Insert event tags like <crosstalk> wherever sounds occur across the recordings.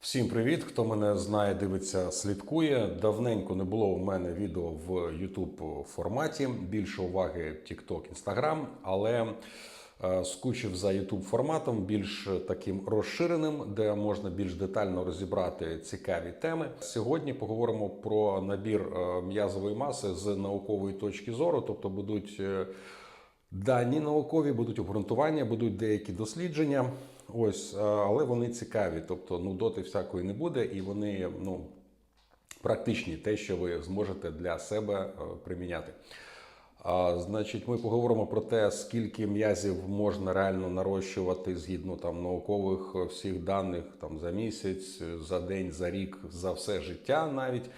Всім привіт! Хто мене знає, дивиться, слідкує. Давненько не було у мене відео в YouTube форматі. Більше уваги TikTok, Instagram, але е, скучив за YouTube форматом, більш таким розширеним, де можна більш детально розібрати цікаві теми. Сьогодні поговоримо про набір е, м'язової маси з наукової точки зору, тобто будуть. е, Дані наукові будуть обґрунтування, будуть деякі дослідження. Ось, е, але вони цікаві. Тобто, ну доти всякої не буде, і вони ну практичні, те, що ви зможете для себе е, приміняти. А, значить, ми поговоримо про те, скільки м'язів можна реально нарощувати згідно там наукових е, всіх даних там за місяць, за день, за рік, за все життя навіть.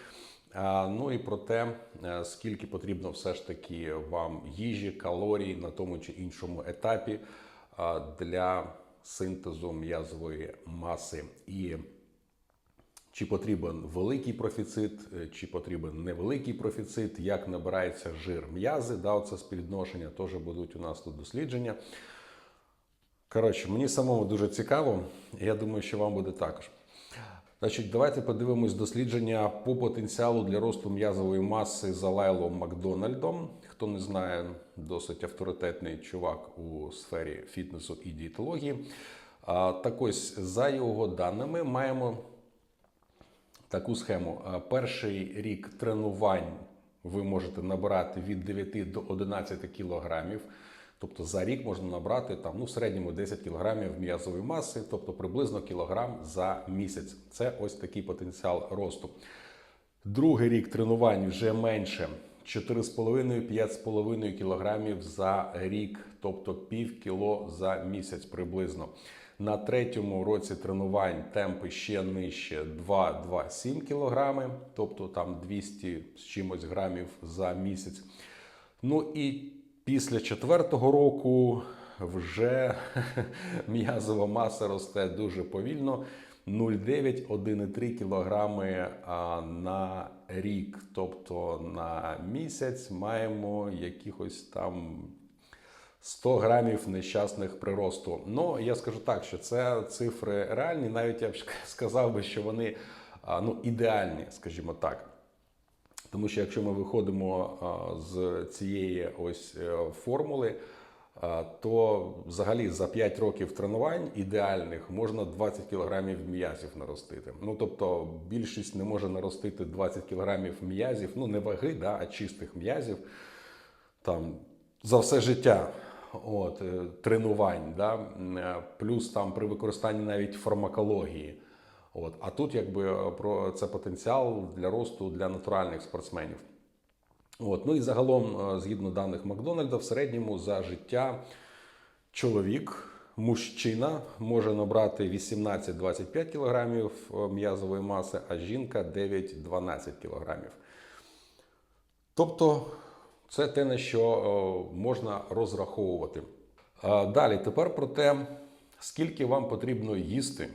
А, Ну і про те, скільки потрібно все ж таки вам їжі, калорій на тому чи іншому етапі для синтезу м'язової маси. І чи потрібен великий профіцит, е, чи потрібен невеликий профіцит, як набирається жир м'язи, да, це співвідношення, теж будуть у нас тут дослідження. Коротше, мені самому дуже цікаво, я думаю, що вам буде також. Значить, давайте подивимось дослідження по потенціалу для росту м'язової маси за Лайлом Макдональдом. Хто не знає, досить авторитетний чувак у сфері фітнесу і дієтології. Так ось, за його даними, маємо таку схему. Перший рік тренувань ви можете набирати від 9 до 11 кілограмів. Тобто за рік можна набрати там ну в середньому 10 кілограмів м'язової маси, тобто приблизно кілограм за місяць. Це ось такий потенціал росту. Другий рік тренувань вже менше 4,5-5,5 кілограмів за рік, тобто пів кіло за місяць приблизно. На третьому році тренувань темпи ще нижче 2-2,7 кілограми, тобто там 200 з чимось грамів за місяць. Ну і після четвертого року вже <laughs> м'язова маса росте дуже повільно. 0,9-1,3 кілограми на рік. Тобто на місяць маємо якихось там 100 грамів нещасних приросту. Ну, я скажу так, що це цифри реальні. Навіть я б <laughs> сказав би, що вони ну, ідеальні, скажімо так. Тому що якщо ми виходимо з цієї ось е, формули, то взагалі за 5 років тренувань ідеальних можна 20 кілограмів м'язів наростити. Ну тобто більшість не може наростити 20 кілограмів м'язів, ну не ваги, да, а чистих м'язів там за все життя. От, е, тренувань, да, е, плюс там при використанні навіть фармакології. От. А тут якби е, про це потенціал для росту для натуральних спортсменів. От. Ну і загалом, е, згідно даних Макдональда, в середньому за життя чоловік, мужчина може набрати 18-25 кілограмів е, м'язової маси, а жінка 9-12 кілограмів. Тобто це те, на що можна розраховувати. Далі, тепер про те, скільки вам потрібно їсти,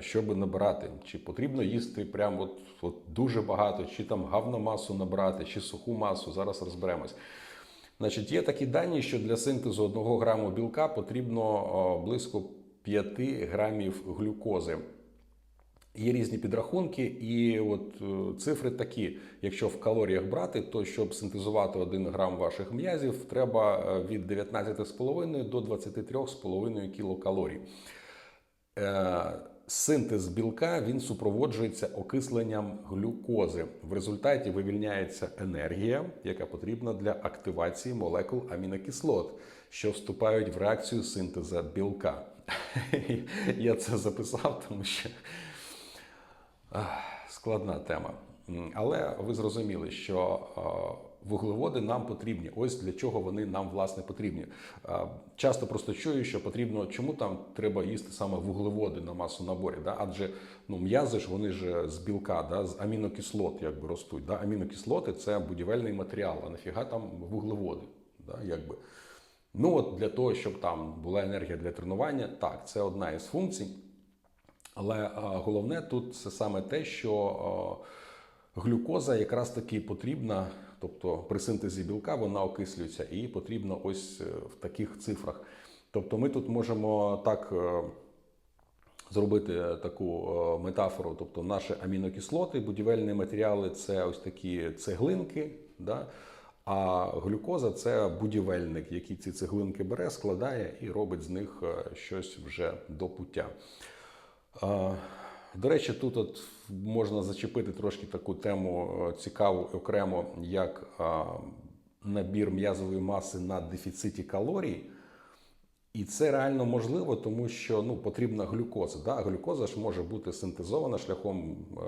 щоб набирати. Чи потрібно їсти прям от, от дуже багато, чи там гавну масу набрати, чи суху масу. Зараз розберемось. Значить, є такі дані, що для синтезу 1 граму білка потрібно е, близько 5 грамів глюкози. Є різні підрахунки, і от е, цифри такі: якщо в калоріях брати, то щоб синтезувати 1 грам ваших м'язів, треба е, від 19,5 до 23,5 кілокалорій. Синтез білка він супроводжується окисленням глюкози. В результаті вивільняється енергія, яка потрібна для активації молекул амінокислот, що вступають в реакцію синтезу білка. <laughs> Я це записав, тому що складна тема. Але ви зрозуміли, що вуглеводи нам потрібні. Ось для чого вони нам власне потрібні. Часто просто чую, що потрібно, чому там треба їсти саме вуглеводи на масу наборі. Да? Адже ну, м'язи ж вони ж з білка, да? з амінокислот якби ростуть. Да? Амінокислоти це будівельний матеріал, а нафіга там вуглеводи. Да? Якби. Ну от для того, щоб там була енергія для тренування, так, це одна із функцій. Але е, головне тут це саме те, що е, глюкоза якраз таки потрібна, тобто при синтезі білка вона окислюється і потрібна ось е, в таких цифрах. Тобто ми тут можемо так е, зробити таку е, метафору, тобто наші амінокислоти, будівельні матеріали це ось такі цеглинки, да? а глюкоза це будівельник, який ці цеглинки бере, складає і робить з них щось вже до пуття. До речі, тут от можна зачепити трошки таку тему е, цікаву окремо, як набір м'язової маси на дефіциті калорій. І це реально можливо, тому що ну, потрібна глюкоза. Да? Глюкоза ж може бути синтезована шляхом е,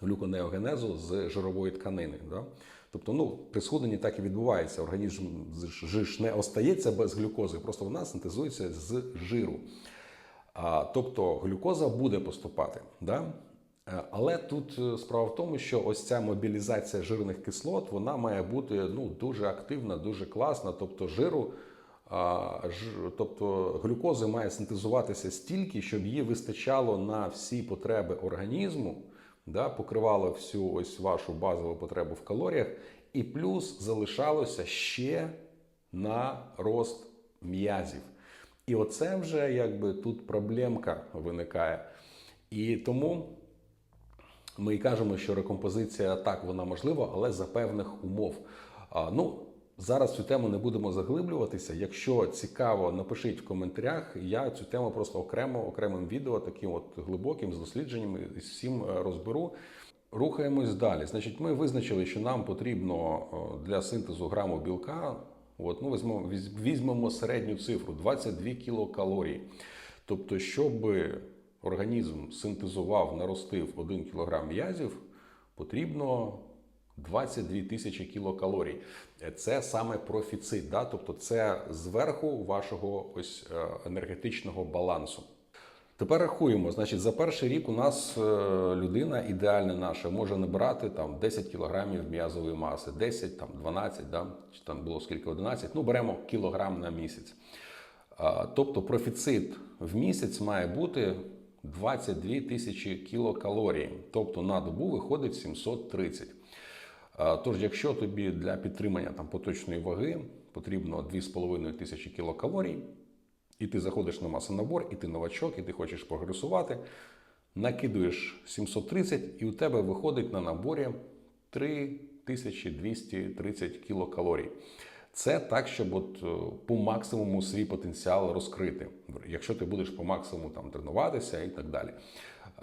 глюконеогенезу з жирової тканини. Да? Тобто, ну, при схудненні так і відбувається. Організм ж не остається без глюкози, просто вона синтезується з жиру. Тобто глюкоза буде поступати. Да? Е, Але тут е, справа в тому, що ось ця мобілізація жирних кислот вона має бути ну, дуже активна, дуже класна. Тобто жиру, тобто глюкози має синтезуватися стільки, щоб її вистачало на всі потреби організму, да, покривало всю ось вашу базову потребу в калоріях, і плюс залишалося ще на рост м'язів. І оце вже якби тут проблемка виникає. І тому ми і кажемо, що рекомпозиція так вона можлива, але за певних умов. А, ну, зараз цю тему не будемо заглиблюватися. Якщо цікаво, напишіть в коментарях. Я цю тему просто окремо окремим відео, таким от глибоким з дослідженнями і всім е, розберу. Рухаємось далі. Значить, ми визначили, що нам потрібно е, для синтезу граму білка. От, ну, візьмемо, візьмемо середню цифру 22 кілокалорії. Тобто, щоб організм синтезував, наростив 1 кг м'язів, потрібно 22 тисячі кілокалорій. Це саме профіцит, да? тобто це зверху вашого ось е, енергетичного балансу. Тепер рахуємо. Значить, за перший рік у нас е, людина ідеальна наша може набирати там 10 кілограмів м'язової маси, 10, там 12, да? чи там було скільки 11, ну беремо кілограм на місяць. Тобто профіцит в місяць має бути 22 тисячі кілокалорій. Тобто на добу виходить 730. Тож, якщо тобі для підтримання там поточної ваги потрібно 2,5 тисячі кілокалорій, і ти заходиш на масонабор, і ти новачок, і ти хочеш прогресувати, накидуєш 730, і у тебе виходить на наборі 3230 кілокалорій. Це так, щоб от е, по максимуму свій потенціал розкрити, якщо ти будеш по максимуму там тренуватися і так далі.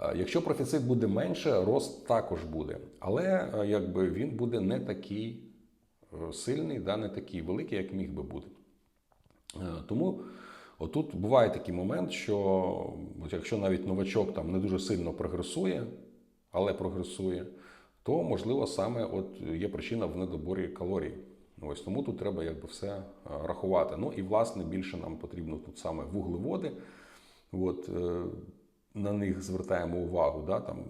Е, Якщо профіцит буде менше, рост також буде, але е, якби він буде не такий сильний, да, не такий великий, як міг би бути. Тому отут буває такий момент, що якщо навіть новачок там не дуже сильно прогресує, але прогресує, то можливо саме от є причина в недоборі калорій. Ось тому тут треба якби все е, рахувати. Ну і власне більше нам потрібно тут саме вуглеводи. От, е, на них звертаємо увагу. Да, там,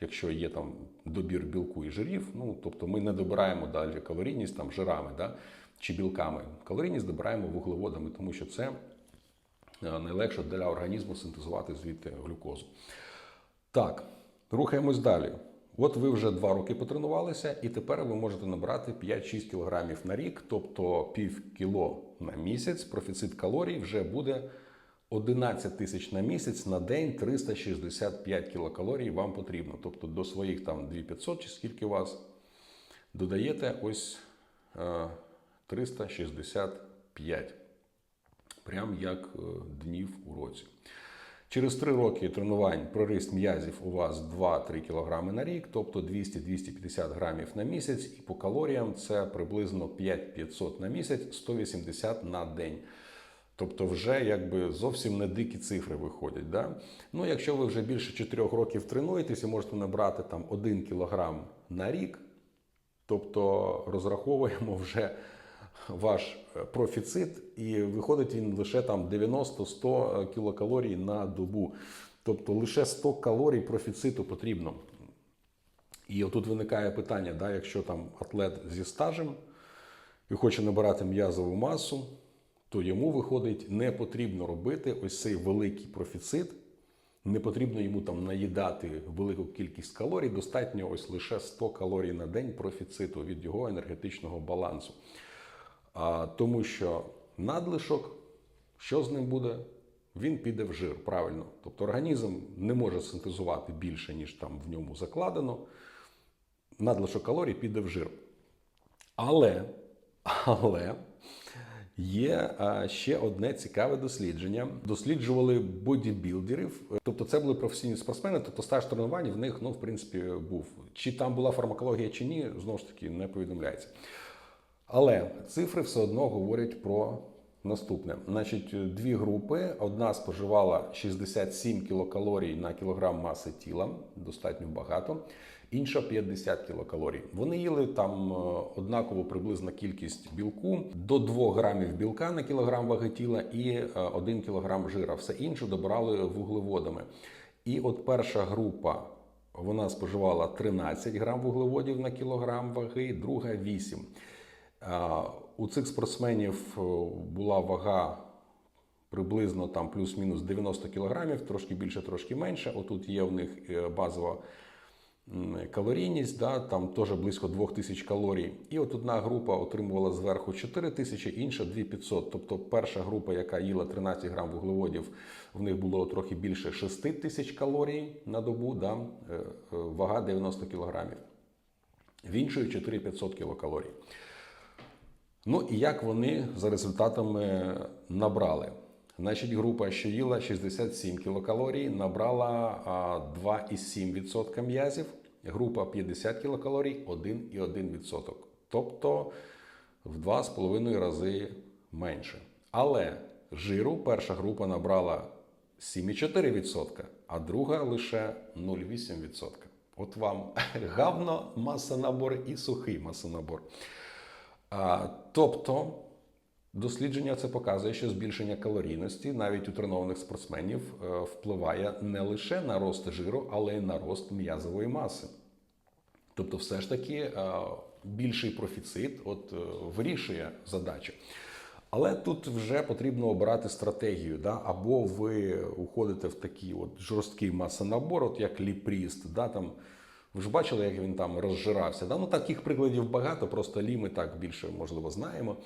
якщо є там добір білку і жирів, ну тобто ми не добираємо далі калорійність там жирами да, чи білками. Калорійність добираємо вуглеводами, тому що це е, найлегше для організму синтезувати звідти глюкозу. Так, рухаємось далі. От ви вже два роки потренувалися, і тепер ви можете набрати 5-6 кілограмів на рік, тобто пів кіло на місяць. Профіцит калорій вже буде 11 тисяч на місяць на день 365 кілокалорій вам потрібно. Тобто до своїх там 2500 чи скільки у вас додаєте ось е, 365. Прям як е, днів у році. Через 3 роки тренувань проріст м'язів у вас 2-3 кг на рік, тобто 200-250 грамів на місяць, і по калоріям це приблизно 5-500 на місяць, 180 на день. Тобто, вже якби зовсім не дикі цифри виходять. Да? Ну, якщо ви вже більше 4 років тренуєтесь і можете набрати там 1 кг на рік, тобто розраховуємо вже ваш е, профіцит, і виходить він лише там 90-100 кілокалорій на добу. Тобто лише 100 калорій профіциту потрібно. І отут виникає питання: да, якщо там атлет зі стажем і хоче набирати м'язову масу, то йому виходить, не потрібно робити ось цей великий профіцит. Не потрібно йому там наїдати велику кількість калорій, достатньо ось лише 100 калорій на день профіциту від його енергетичного балансу. А, тому що надлишок, що з ним буде? він піде в жир, правильно. Тобто організм не може синтезувати більше, ніж там в ньому закладено. Надлишок калорій піде в жир. Але, але є ще одне цікаве дослідження. Досліджували бодібілдерів, тобто це були професійні спортсмени, тобто стаж тренувань в них, ну, в принципі, був. Чи там була фармакологія чи ні, знову ж таки, не повідомляється. Але цифри все одно говорять про наступне. Значить, дві групи: одна споживала 67 кілокалорій на кілограм маси тіла, достатньо багато. Інша 50 кілокалорій. Вони їли там е, однаково приблизна кількість білку до 2 грамів білка на кілограм ваги тіла і 1 кілограм жира. Все інше добирали вуглеводами. І от перша група вона споживала 13 грам вуглеводів на кілограм ваги, друга 8. У цих спортсменів е, була вага приблизно там плюс-мінус 90 кілограмів, трошки більше, трошки менше. Отут є в них е, базова калорійність, да, там теж близько 2000 калорій. І от одна група отримувала зверху 4000, інша 2500. Тобто перша група, яка їла 13 грам вуглеводів, в них було трохи більше 6000 калорій на добу, да, е, вага 90 кілограмів. В іншої 4500 кілокалорій. Ну і як вони за результатами набрали? Значить, група, що їла 67 кілокалорій, набрала 2,7% м'язів. Група 50 кілокалорій 1,1%. Тобто в 2,5 рази менше. Але жиру перша група набрала 7,4%, а друга лише 0,8%. От вам <laughs> гавно масонабор і сухий масонабор. Тобто, дослідження це показує, що збільшення калорійності навіть у тренованих спортсменів е, впливає не лише на рост жиру, але й на рост м'язової маси. Тобто, все ж таки е, більший профіцит от, е, вирішує задачу. Але тут вже потрібно обирати стратегію. Да? Або ви уходите в такий от жорсткий масонабор, от як ліпріст, да? там, ви ж бачили, як він там розжирався. Да? Ну, таких прикладів багато, просто лі ми так більше, можливо, знаємо.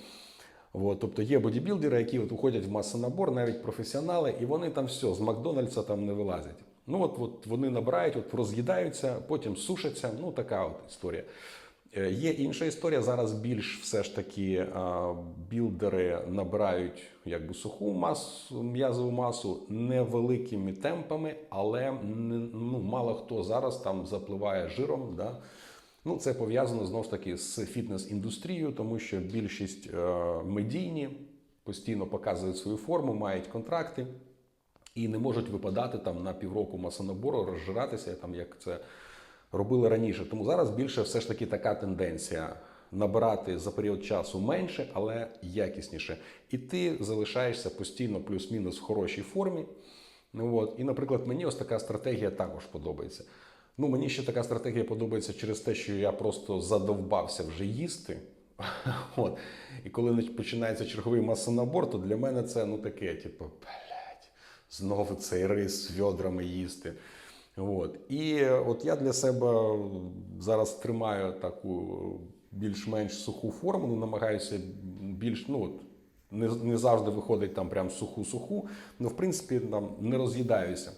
От, тобто є бодібілдери, які от уходять в масонабор, навіть професіонали, і вони там все, з Макдональдса там не вилазять. Ну от, от вони набирають, от роз'їдаються, потім сушаться. Ну, така от історія. Е, Є інша історія. Зараз більш все ж таки білдери набирають якби суху масу, м'язову масу невеликими темпами, але ну, мало хто зараз там запливає жиром. Да? Ну, це пов'язано знову ж таки з фітнес-індустрією, тому що більшість е, медійні постійно показують свою форму, мають контракти і не можуть випадати там на півроку масонабору, розжиратися, там як це робили раніше. Тому зараз більше все ж таки така тенденція набирати за період часу менше, але якісніше. І ти залишаєшся постійно плюс-мінус в хорошій формі. От. І, наприклад, мені ось така стратегія також подобається. Ну, мені ще така стратегія подобається через те, що я просто задовбався вже їсти. <laughs> От. І коли починається черговий масонабор, то для мене це ну таке, типу, блядь, знову цей рис з відрами їсти. От. І от я для себе зараз тримаю таку більш-менш суху форму, ну, намагаюся більш, ну от, не, не завжди виходить там прям суху-суху, ну, в принципі, там не роз'їдаюся.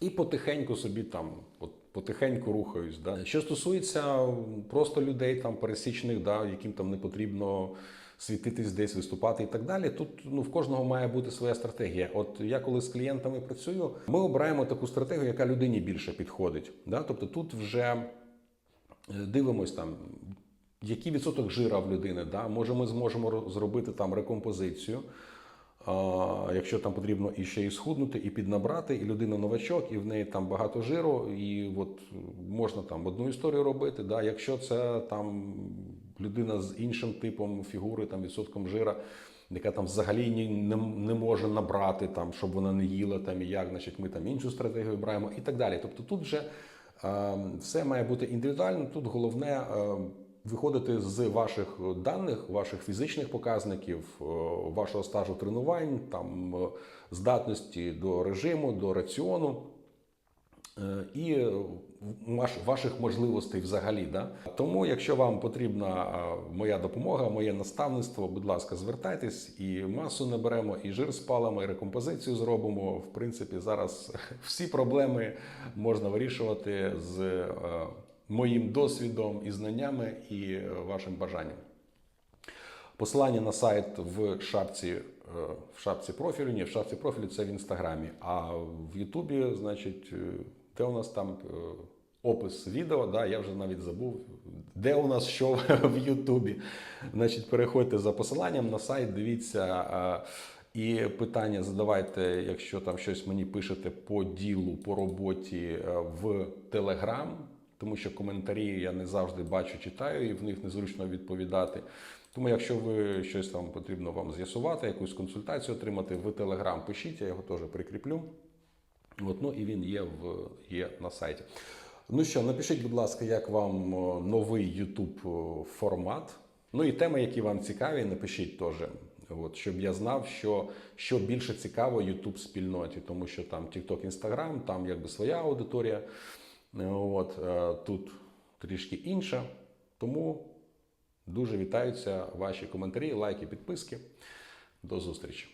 І потихеньку собі там, от потихеньку рухаюсь. Да. Що стосується просто людей там пересічних, да, яким там не потрібно світитись десь, виступати і так далі. Тут ну в кожного має бути своя стратегія. От я коли з клієнтами працюю, ми обираємо таку стратегію, яка людині більше підходить. Да. Тобто тут вже е, дивимось там. Який відсоток жира в людини? Да? Може, ми зможемо зробити там рекомпозицію, а, якщо там потрібно і ще і схуднути, і піднабрати, і людина новачок, і в неї там багато жиру, і от можна там одну історію робити. Да? Якщо це там людина з іншим типом фігури, там відсотком жира, яка там взагалі не, не може набрати, там, щоб вона не їла там і як, значить ми там іншу стратегію обираємо і так далі. Тобто тут вже е, все має бути індивідуально. Тут головне. Е, Виходити з ваших даних, ваших фізичних показників, е, вашого стажу тренувань, там е, здатності до режиму, до раціону, і ваших можливостей взагалі. Да? Тому, якщо вам потрібна е, моя допомога, моє наставництво, будь ласка, звертайтесь і масу наберемо, і жир спалимо, і рекомпозицію зробимо. В принципі, зараз <laughs> всі проблеми можна вирішувати з е, моїм досвідом і знаннями і е, вашим бажанням. Посилання на сайт в шапці, е, в шапці профілю. Ні, в шапці профілю це в інстаграмі. А в Ютубі, значить, де у нас там е, опис відео, да, я вже навіть забув, де у нас що <laughs> в Ютубі. Значить, переходьте за посиланням на сайт, дивіться. е, І питання задавайте, якщо там щось мені пишете по ділу, по роботі е, в Телеграм, тому що коментарі я не завжди бачу, читаю, і в них незручно відповідати. Тому, якщо ви щось там потрібно вам з'ясувати, якусь консультацію отримати, в Телеграм пишіть, я його теж прикріплю. От, ну і він є, в, є на сайті. Ну що, напишіть, будь ласка, як вам новий YouTube формат. Ну і теми, які вам цікаві, напишіть теж. От, щоб я знав, що, що більше цікаво YouTube спільноті, тому що там TikTok, Instagram, там якби своя аудиторія. Е, От, е, тут трішки інша. Тому дуже вітаються ваші коментарі, лайки, підписки. До зустрічі!